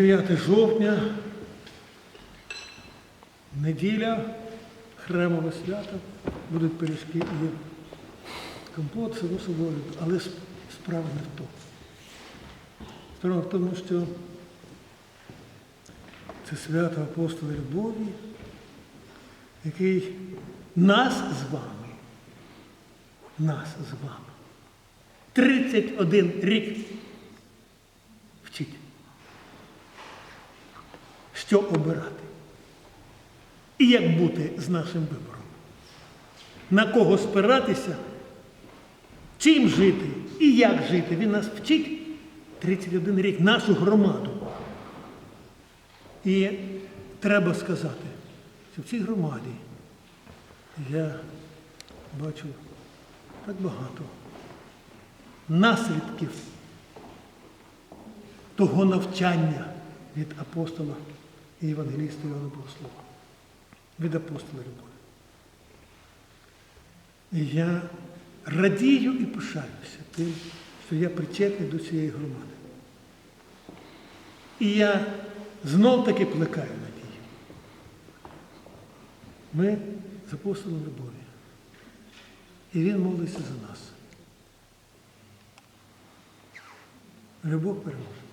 9 жовтня, неділя, храмове свято, будуть пиріжки і компот, само собою, але справа не в тому. Справа в тому, що це свято апостола любові, який нас з вами, нас з вами, 31 рік вчить що обирати. І як бути з нашим вибором. На кого спиратися, чим жити і як жити. Він нас вчить 31 рік, нашу громаду. І треба сказати, що в цій громаді я бачу так багато наслідків того навчання від апостола і Євангеліста Івана Богослова, від апостола Любові. І я радію і пишаюся тим, що я причетний до цієї громади. І я знов таки плекаю надію. Ми з апостолом Любові. І він молився за нас. Любов переможе.